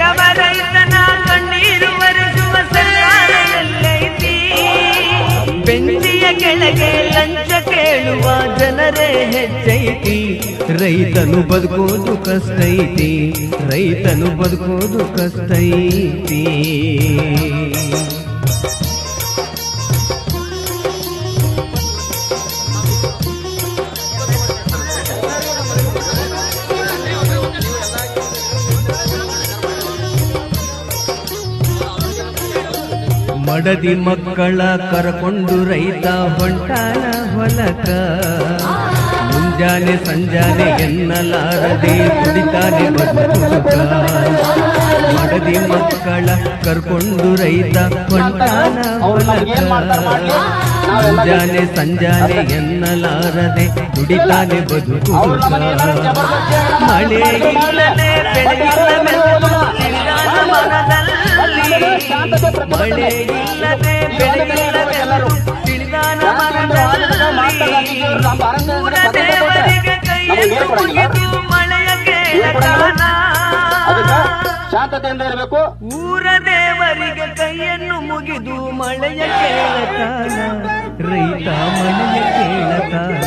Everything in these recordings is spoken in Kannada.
ಬಡವ ರೈತನ ಕಣ್ಣೀರು ಒರೆಸುವ ಸರ್ಕಾರ ಎಲ್ಲೈತಿ ಬೆಂಚಿಯ ಕೆಳಗೆ ಲಂಚ ಕೇಳುವ ಜನರೇ ಹೆಚ್ಚೈತಿ ರೈತನು ಬದುಕೋದು ಕಷ್ಟ ಐತಿ ರೈತನು ಬದುಕೋದು ಕಷ್ಟ ಮಡದಿ ಮಕ್ಕಳ ಕರಕೊಂಡು ರೈತ ಹೊಂಟಾನ ಹೊಲಕ. ಮುಂಜಾನೆ ಸಂಜಾನೆ ಎನ್ನಲಾರದೆ ಕುಡಿತಾನೆ ಬದುಕು ಮಡದಿ ಮಕ್ಕಳ ಕರ್ಕೊಂಡು ರೈತ ಹೊಂಟಾನ ಹೊಲಕ. ಮುಂಜಾನೆ ಸಂಜಾನೆ ಎನ್ನಲಾರದೆ ಕುಡಿತಾನೆ ಬದುಕು ಮಳೆ ಇಲ್ಲದೆ ಮಳೆ ಇಲ್ಲದೆ ಮಳೆಯ ಕೇಳತಾನ. ಇರಬೇಕು ಊರ ದೇವರಿಗೆ ಕೈಯನ್ನು ಮುಗಿದು ಮಳೆಯ ಕೇಳತಾನ. ರೈತ ಮಳೆಯ ಕೇಳತಾನ.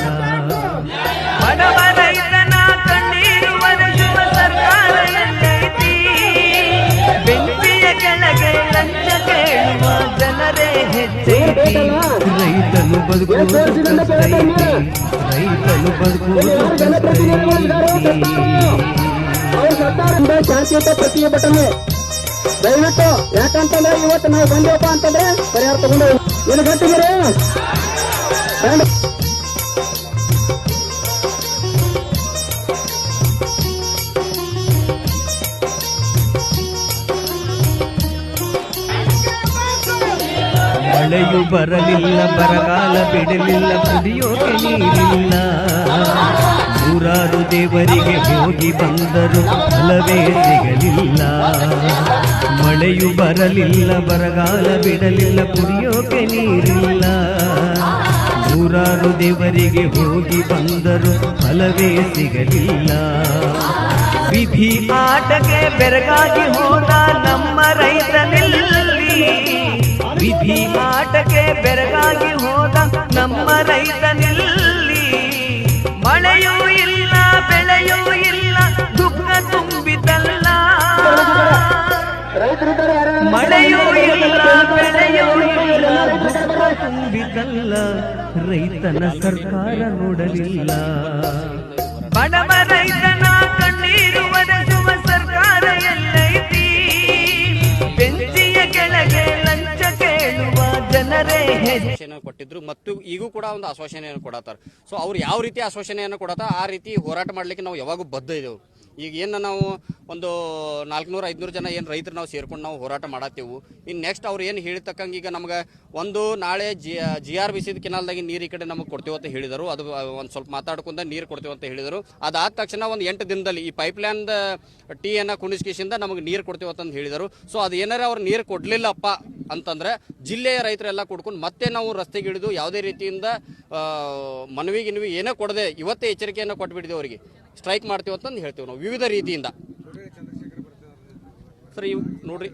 ಬಡವ ರೈತನ ಐತಿ ರೈತನು ಸರ್ಕಾರದಿಂದ ಶಾಂತಿಯುತ ಪ್ರತಿಭಟನೆ ದಯವಿಟ್ಟು ಯಾಕಂತಂದ್ರೆ ಇವತ್ತು ನಾವು ಬಂದೇವಪ್ಪ ಅಂತಂದ್ರೆ ಪರಿಹಾರ ತಗೊಂಡು ಏನು ಗಟ್ಟಿಗಿರಿ ಮಳೆಯು ಬರಲಿಲ್ಲ, ಬರಗಾಲ ಬಿಡಲಿಲ್ಲ, ಕುಡಿಯೋಕೆ ನೀರಿಲ್ಲ. ನೂರಾರು ದೇವರಿಗೆ ಹೋಗಿ ಬಂದರು ಫಲವೇ ಸಿಗಲಿಲ್ಲ. ಮಳೆಯು ಬರಲಿಲ್ಲ, ಬರಗಾಲ ಬಿಡಲಿಲ್ಲ, ಕುಡಿಯೋಕೆ ನೀರಿಲ್ಲ. ನೂರಾರು ದೇವರಿಗೆ ಹೋಗಿ ಬಂದರು ಫಲವೇ ಸಿಗಲಿಲ್ಲ. ವಿಧಿ ಆಟಕ್ಕೆ ಬೆರಗಾಗಿ ಹೋದ ಬೆರಗಾಗಿ ಹೋದ ನಮ್ಮ ರೈತನಿಲ್ಲಿ ಮಳೆಯೂ ಇಲ್ಲ, ಬೆಳೆಯೂ ಇಲ್ಲ, ದುಃಖ ಯಾರು ಮಳೆಯೂ ಇಲ್ಲ, ಬೆಳೆಯೂ ಇಲ್ಲ, ದುಃಖ ತುಂಬಿದಲ್ಲ ರೈತನ ಸರ್ಕಾರ ನೋಡಲಿಲ್ಲ. ಬಡವ ರೈತನ ಕೊಟ್ಟಿದ್ರು ಮತ್ತು ಈಗೂ ಕೂಡ ಒಂದು ಆಶ್ವಾಸನೆಯನ್ನು ಕೊಡತ್ತಾರ. ಸೊ ಅವ್ರು ಯಾವ ರೀತಿ ಆಶ್ವಾಸನೆಯನ್ನು ಕೊಡತ್ತ ಆ ರೀತಿ ಹೋರಾಟ ಮಾಡ್ಲಿಕ್ಕೆ ನಾವು ಯಾವಾಗೂ ಬದ್ಧ ಇದ್ದೆವು ಈಗ ಏನು ನಾವು ಒಂದು ನಾಲ್ಕುನೂರು, ಐದುನೂರು ಜನ ಏನು ರೈತರು ನಾವು ಸೇರ್ಕೊಂಡು ನಾವು ಹೋರಾಟ ಮಾಡತ್ತೇವು. ಇನ್ನು ನೆಕ್ಸ್ಟ್ ಅವ್ರು ಏನು ಹೇಳಿರ್ತಕ್ಕಂಗೆ ಈಗ ನಮ್ಗೆ ಒಂದು ನಾಳೆ ಜಿ ಜಿ ಆರ್ ಬಿ ಸಿದ ಕೆನಾಲ್ದಾಗಿ ನೀರು ಈ ಕಡೆ ನಮಗೆ ಕೊಡ್ತೇವೆ ಅಂತ ಹೇಳಿದರು. ಅದು ಒಂದು ಸ್ವಲ್ಪ ಮಾತಾಡ್ಕೊಂಡ ನೀರು ಕೊಡ್ತೇವೆ ಅಂತ ಹೇಳಿದರು. ಅದಾದ ತಕ್ಷಣ ಒಂದು ಎಂಟು ದಿನದಲ್ಲಿ ಈ ಪೈಪ್ಲೈನ್ದ ಟೀಯನ್ನು ಕುಣಿಸ್ಕೇಶಿಂದ ನಮಗೆ ನೀರು ಕೊಡ್ತೇವೆ ಅಂತ ಹೇಳಿದರು. ಸೊ ಅದು ಏನಾರ ಅವ್ರು ನೀರು ಕೊಡಲಿಲ್ಲಪ್ಪ ಅಂತಂದ್ರೆ ಜಿಲ್ಲೆಯ ರೈತರೆಲ್ಲ ಕೊಡ್ಕೊಂಡು ಮತ್ತೆ ನಾವು ರಸ್ತೆಗೆ ಇಳಿದು ಯಾವುದೇ ರೀತಿಯಿಂದ ಮನವಿ ಗಿನವಿ ಏನೇ ಕೊಡದೆ ಇವತ್ತೇ ಎಚ್ಚರಿಕೆಯನ್ನು ಕೊಟ್ಬಿಟ್ಟಿದೆ ಅವರಿಗೆ. ಸ್ಟ್ರೈಕ್ ಮಾಡ್ತೀವಿ ಅಂತಂದು ಹೇಳ್ತೀವಿ ನಾವು, ವಿವಿಧ ರೀತಿಯಿಂದ. ಸರ್, ಇವ್ ನೋಡ್ರಿ.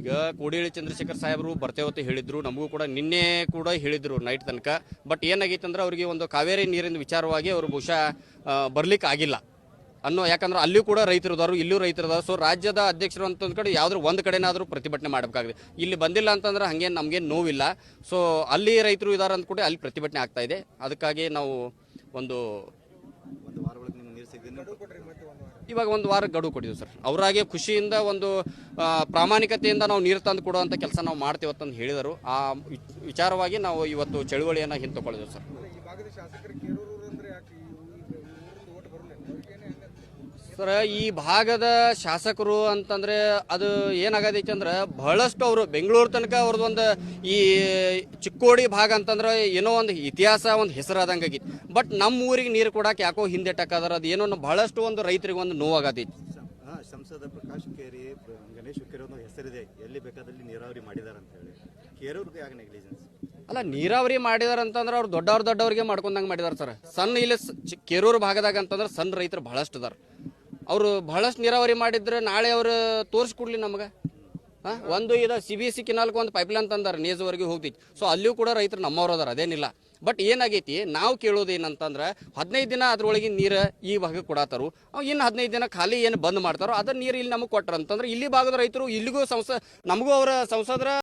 ಈಗ ಕೋಡಿಹಳ್ಳಿ ಚಂದ್ರಶೇಖರ್ ಸಾಹೇಬರು ಬರ್ತೇವೆ ಅಂತ ಹೇಳಿದ್ರು, ನಮಗೂ ಕೂಡ ನಿನ್ನೆ ಕೂಡ ಹೇಳಿದ್ರು ನೈಟ್ ತನಕ. ಬಟ್ ಏನಾಗೈತೆ ಅಂದ್ರೆ ಅವರಿಗೆ ಒಂದು ಕಾವೇರಿ ನೀರಿನ ವಿಚಾರವಾಗಿ ಅವರು ಬಹುಶಃ ಬರ್ಲಿಕ್ಕೆ ಆಗಿಲ್ಲ. ಅನ್ನೋ, ಯಾಕಂದ್ರೆ ಅಲ್ಲಿಯೂ ಕೂಡ ರೈತರು ಇದಾರು, ಇಲ್ಲೂ ರೈತರು ಇದಾರೆ. ಸೊ ರಾಜ್ಯದ ಅಧ್ಯಕ್ಷರು ಅಂತಂದ್ ಕಡೆ ಯಾವ್ದಾದ್ರು ಒಂದು ಕಡೆನಾದರೂ ಪ್ರತಿಭಟನೆ ಮಾಡಬೇಕಾಗಿದೆ ಇಲ್ಲಿ ಬಂದಿಲ್ಲ ಅಂತಂದ್ರೆ ಹಾಗೆ ನಮಗೇನು ನೋವಿಲ್ಲ. ಸೊ ಅಲ್ಲಿ ರೈತರು ಇದಾರೆ ಅಂದ್ಕೊಂಡು ಅಲ್ಲಿ ಪ್ರತಿಭಟನೆ ಆಗ್ತಾ ಇದೆ. ಅದಕ್ಕಾಗಿ ನಾವು ಒಂದು ಇವಾಗ ಒಂದು ವಾರ ಗಡುವು ಕೊಟ್ಟಿದ್ದೀವಿ ಸರ್. ಅವರಾಗೆ ಖುಷಿಯಿಂದ ಒಂದು ಪ್ರಾಮಾಣಿಕತೆಯಿಂದ ನಾವು ನೀರು ತಂದು ಕೊಡುವಂಥ ಕೆಲಸ ನಾವು ಮಾಡ್ತೇವೆ ಅಂತಂದು ಹೇಳಿದರು. ಆ ವಿಚಾರವಾಗಿ ನಾವು ಇವತ್ತು ಚಳುವಳಿಯನ್ನು ಹಿಂತುಕೊಳ್ಳಿದ್ದೇವೆ ಸರ್. ಸರ್ ಈ ಭಾಗದ ಶಾಸಕರು ಅಂತಂದ್ರೆ ಅದು ಏನಾಗದೈತಿ ಅಂದ್ರೆ ಬಹಳಷ್ಟು ಅವರು ಬೆಂಗಳೂರು ತನಕ ಅವ್ರದ್ದು ಒಂದು ಈ ಚಿಕ್ಕೋಡಿ ಭಾಗ ಅಂತಂದ್ರೆ ಏನೋ ಒಂದು ಇತಿಹಾಸ ಒಂದು ಹೆಸರಾದಂಗೆ ಆದಂಗಾಗಿತ್ತು ಬಟ್ ನಮ್ಮ ಊರಿಗೆ ನೀರು ಕೊಡಕ್ಕೆ ಯಾಕೋ ಹಿಂದೆ ಟಕ್ಕದಾರ ಅದು ಏನೋ ಒಂದು ಬಹಳಷ್ಟು ಒಂದು ರೈತರಿಗೆ ಒಂದು ನೋವಾಗತೈತಿ ಸಂಸದ ಪ್ರಕಾಶ್ ಕೇರಿ ಗಣೇಶ್ ಕೇರಿ ಒಂದು ಹೆಸರಿದೆ. ಎಲ್ಲಿ ಬೇಕಾದಲ್ಲಿ ನೀರಾವರಿ ಮಾಡಿದಾರೆ ಅಂತ ಹೇಳಿ. ಕೇರೂರ್ಗೆ ಯಾಕೆ ನೆಗ್ಲಿಜೆನ್ಸ್ ಅಲ್ಲ ನೀರಾವರಿ ಮಾಡಿದಾರ ಅಂತಂದ್ರೆ ಅವ್ರು ದೊಡ್ಡವ್ರು ದೊಡ್ಡವ್ರಿಗೆ ಮಾಡ್ಕೊಂಡಂಗೆ ಮಾಡಿದಾರೆ ಸರ್. ಸಣ್ಣ ಇಲ್ಲಿ ಕೆರೂರು ಭಾಗದಾಗ ಅಂತಂದ್ರೆ ಸಣ್ಣ ರೈತರು ಬಹಳಷ್ಟು ಅದಾರ. ಅವರು ಬಹಳಷ್ಟು ನೀರಾವರಿ ಮಾಡಿದ್ರೆ ನಾಳೆ ಅವರು ತೋರಿಸ್ಕೊಡ್ಲಿ ನಮಗೆ. ಒಂದು ಇದು ಸಿ ಬಿ ಸಿ ಕಿನಾಲ್ಕು ಒಂದು ಪೈಪ್ಲೈನ್ ತಂದಾರ ನೇಜವರೆಗೆ ಹೋಗ್ತೈತಿ. ಸೊ ಅಲ್ಲಿಯೂ ಕೂಡ ರೈತರು ನಮ್ಮವ್ರು ಅದಾರ ಅದೇನಿಲ್ಲ ಬಟ್ ಏನಾಗೈತಿ ನಾವು ಕೇಳೋದು ಏನಂತಂದ್ರೆ, ಹದಿನೈದು ದಿನ ಅದ್ರೊಳಗೆ ನೀರು ಈ ಭಾಗಕ್ಕೆ ಕೊಡತ್ತಾರು ಇನ್ನು ಹದಿನೈದು ದಿನ ಖಾಲಿ ಏನು ಬಂದ್ ಮಾಡ್ತಾರೋ ಅದನ್ನ ನೀರು ಇಲ್ಲಿ ನಮಗೆ ಕೊಟ್ರ ಅಂತಂದ್ರೆ ಇಲ್ಲಿ ಭಾಗದ ರೈತರು ಇಲ್ಲಿಗೂ ಸಂಸ, ನಮಗೂ ಅವರ ಸಂಸದರ